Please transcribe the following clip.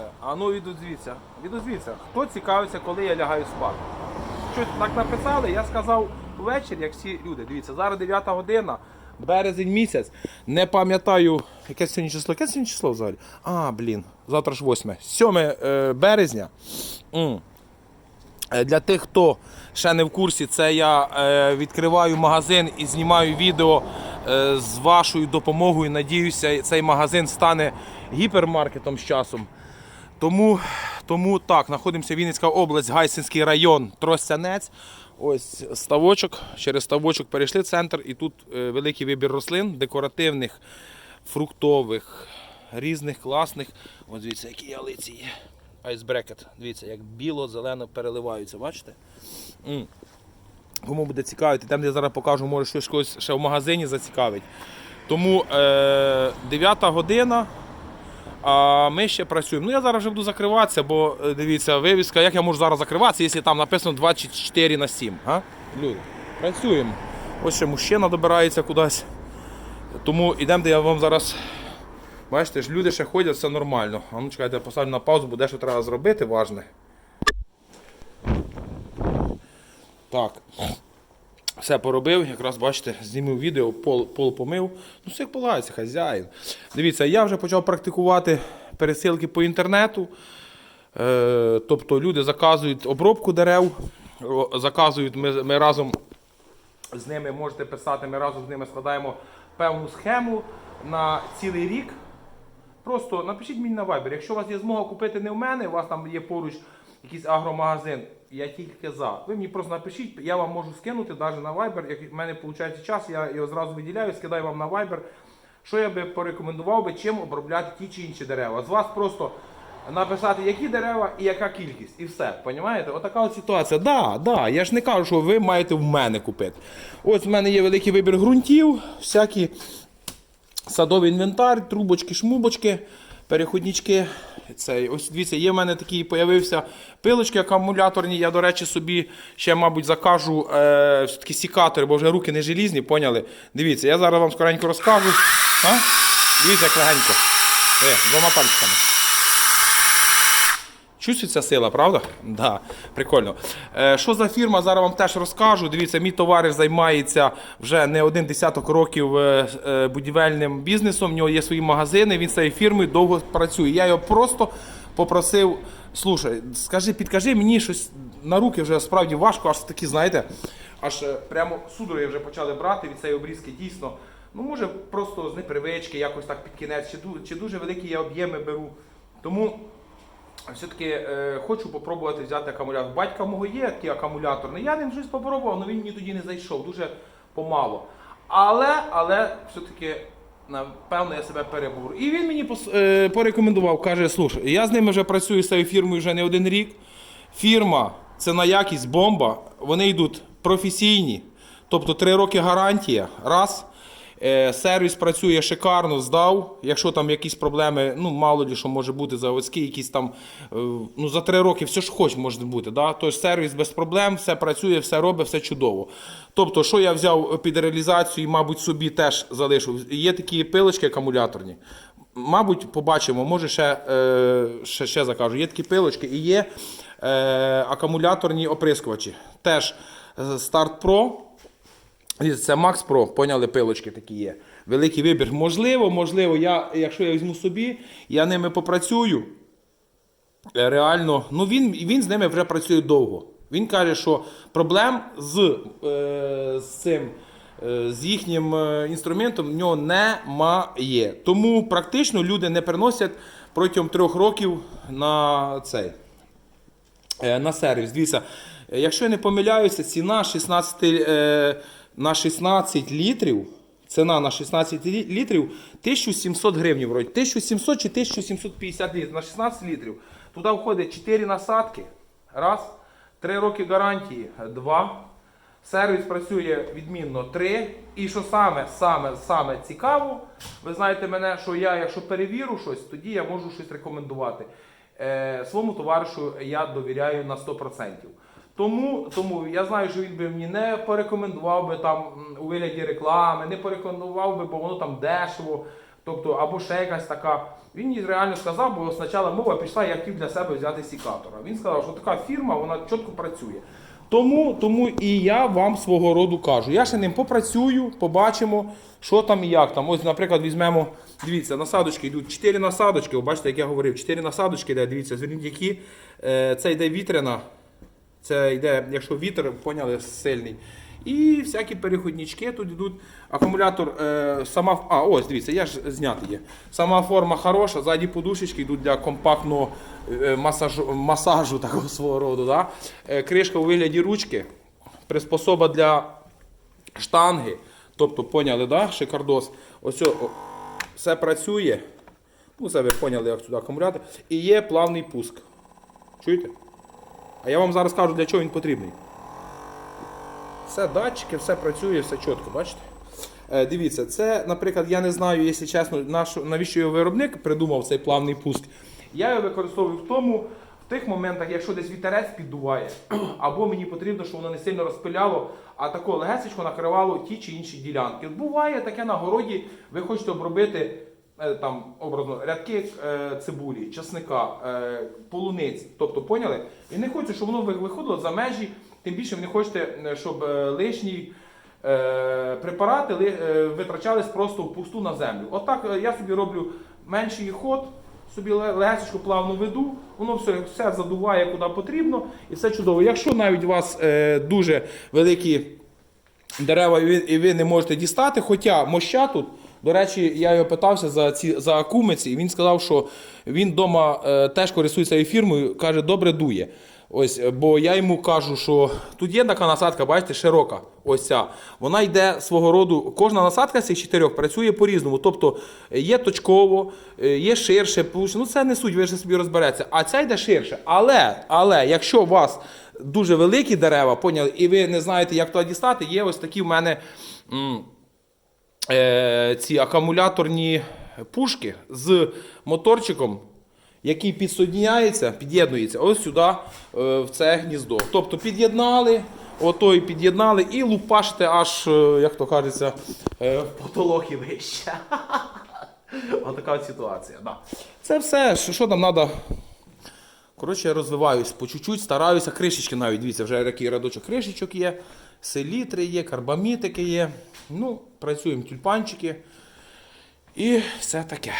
Е, А ну відозвіться. Відозвіться. Хто цікавиться, коли я лягаю спати? Щось так написали, я сказав ввечері, як всі люди. Дивіться, зараз 9 година, березень місяць. Не пам'ятаю, яке сьогодні число. Яке сьогодні число взагалі? А, блін, завтра ж 8. 7 е, березня. Е, Для тих, хто ще не в курсі, це я відкриваю магазин і знімаю відео з вашою допомогою. Надіюся, цей магазин стане гіпермаркетом з часом. Тому, тому так, знаходимося Вінницька область, Гайсинський район, Тростянець. Ось ставочок. Через ставочок перейшли центр, і тут е, великий вибір рослин, декоративних, фруктових, різних класних. Ось дивіться, які ялиці є. Айсбрекет. Дивіться, як біло-зелено переливаються, бачите? М. Кому буде цікавити, там я зараз покажу, може щось ще в магазині зацікавить. Тому е, 9 година. А ми ще працюємо. Ну я зараз вже буду закриватися, бо е, дивіться, вивіска, як я можу зараз закриватися, якщо там написано 24 на 7. А? Люди, працюємо. Ось ще мужчина добирається кудись. Тому йдемо, де я вам зараз. Бачите, ж люди ще ходять, все нормально. А ну чекайте, я поставлю на паузу, бо дещо треба зробити важне. Так. Все поробив, якраз бачите, знімив відео, пол, пол помив. Ну, все полагається, хазяїн. Дивіться, я вже почав практикувати пересилки по інтернету. Е, тобто люди заказують обробку дерев, заказують, ми, ми разом з ними можете писати, ми разом з ними складаємо певну схему на цілий рік. Просто напишіть мені на Viber. Якщо у вас є змога купити не в мене, у вас там є поруч якийсь агромагазин, я тільки за. Ви мені просто напишіть, я вам можу скинути навіть на Viber. Як в мене виходить час, я його зразу виділяю, скидаю вам на Viber. Що я би порекомендував би, чим обробляти ті чи інші дерева. З вас просто написати, які дерева і яка кількість. І все. Понімаєте? Отака от ситуація. Да, да, я ж не кажу, що ви маєте в мене купити. Ось в мене є великий вибір ґрунтів, всякі садовий інвентар, трубочки, шмубочки, переходнички. Цей, ось дивіться, є в мене такий появився пилочки акумуляторні. Я, до речі, собі ще, мабуть, закажу е, все-таки сікатори, бо вже руки не желізні, поняли? Дивіться, я зараз вам скоренько розкажу. А? Дивіться, як легенько. Е, двома пальчиками. Чувствується сила, правда? Да, прикольно. Е, що за фірма, зараз вам теж розкажу. Дивіться, мій товариш займається вже не один десяток років е, е, будівельним бізнесом. В нього є свої магазини, він з цією фірмою довго працює. Я його просто попросив: слушай, скажи, підкажи мені щось на руки вже справді важко, аж такі, знаєте, аж е, прямо судороги вже почали брати від цієї обрізки дійсно. Ну, може, просто з непривички, якось так під кінець, чи, чи дуже великі я об'єми беру. Тому все-таки е, хочу попробувати взяти акумулятор. Батька мого є такий акумуляторний. Я ним щось попробував, але він мені тоді не зайшов, дуже помало. Але, але все-таки, напевно, я себе перебору. І він мені е, порекомендував, каже, слушай, я з ними вже працюю з цією фірмою вже не один рік. Фірма це на якість бомба. Вони йдуть професійні, тобто три роки гарантія. Раз. Е, Сервіс працює шикарно, здав. Якщо там якісь проблеми, ну мало ли що може бути заводські, якісь там е, ну за три роки все ж хоч може бути. Да? Тож сервіс без проблем, все працює, все робить, все чудово. Тобто, що я взяв під реалізацію, і, мабуть, собі теж залишив. Є такі пилочки акумуляторні. Мабуть, побачимо, може ще, е, ще, ще закажу. Є такі пилочки і є е, акумуляторні оприскувачі. Теж е, Start Pro. Це Max Pro, поняли, пилочки такі є. Великий вибір. Можливо, можливо, я, якщо я візьму собі, я ними попрацюю. Е, Реально, ну він, він з ними вже працює довго. Він каже, що проблем з, е, з цим. е, З їхнім е, інструментом в нього немає. Тому практично люди не приносять протягом трьох років на цей на сервіс. Дивіться, якщо я не помиляюся, ціна 16, е, на 16 літрів. Ціна на 16 літрів 1700 гривень, вроді. 1700 чи 1750 літрів на 16 літрів. Туди входить 4 насадки. Раз. 3 роки гарантії. Два. Сервіс працює відмінно 3. І що саме, саме, саме цікаво, ви знаєте мене, що я, якщо перевірю щось, тоді я можу щось рекомендувати. Е, своєму товаришу я довіряю на 100%. Тому, тому я знаю, що він би мені не порекомендував би там у вигляді реклами, не порекомендував би, бо воно там дешево. Тобто, або ще якась така. Він їй реально сказав, бо спочатку мова пішла, я хотів для себе взяти сікатора. Він сказав, що така фірма, вона чітко працює. Тому, тому і я вам свого роду кажу. Я ще ним попрацюю, побачимо, що там і як там. Ось, наприклад, візьмемо, дивіться, насадочки йдуть 4 насадочки. Бачите, як я говорив, 4 насадочки йде, дивіться, зверніть які. Е, Це йде вітряна. Це йде, якщо вітер, поняли, сильний. І всякі переходнички тут йдуть. Акумулятор, е, сама. А, ось, дивіться, я ж знятий є. Сама форма хороша, ззаді подушечки йдуть для компактного е, масажу, масажу такого свого роду. Да? Е, кришка у вигляді ручки, приспособа для штанги. Тобто, поняли, да? шикардос. Ось о, все працює. Ну, це ви поняли, як сюди акумулятор. І є плавний пуск. Чуєте? А я вам зараз кажу, для чого він потрібний. Все датчики, все працює, все чітко, бачите? Е, дивіться, це, наприклад, я не знаю, якщо чесно, наш, навіщо його виробник придумав цей плавний пуск. Я його використовую в тому, в тих моментах, якщо десь вітерець піддуває, або мені потрібно, щоб воно не сильно розпиляло, а тако легесечко накривало ті чи інші ділянки. Буває таке на городі, ви хочете обробити там образно рядки е, цибулі, часника, е, полуниці. Тобто, поняли? І не хочете, щоб воно виходило за межі, тим більше ви не хочете, е, щоб е, лишній е, препарати е, витрачались просто впусту на землю. Отак е, я собі роблю менший ход, собі ле- легесечко плавно веду, воно все, все задуває куди потрібно і все чудово. Якщо навіть у вас е, дуже великі дерева і ви не можете дістати. Хоча моща тут, до речі, я його питався за ці за акумиці, і він сказав, що він вдома е, теж користується цією фірмою, каже, добре дує. Ось, е, бо я йому кажу, що тут є така насадка, бачите, широка. Ось ця. Вона йде свого роду. Кожна насадка з цих чотирьох працює по-різному. Тобто е, є точково, є ширше, ну це не суть, ви ж собі розбереться. А ця йде ширше. Але, але якщо у вас дуже великі дерева, поняли, і ви не знаєте, як туди дістати, є ось такі в мене. м, ці акумуляторні пушки з моторчиком, який підсоединяється, під'єднується ось сюди, е, в це гніздо. Тобто під'єднали, ото і під'єднали і лупашите аж, е, як то кажеться, е, в потолок і вище. Отака от ситуація. Да. Це все, що, що нам треба. Коротше, я розвиваюсь по чуть-чуть, стараюся. Кришечки навіть, дивіться, вже який рядочок кришечок є, селітри є, карбамітики є. Ну, працюємо тюльпанчики. І все таке.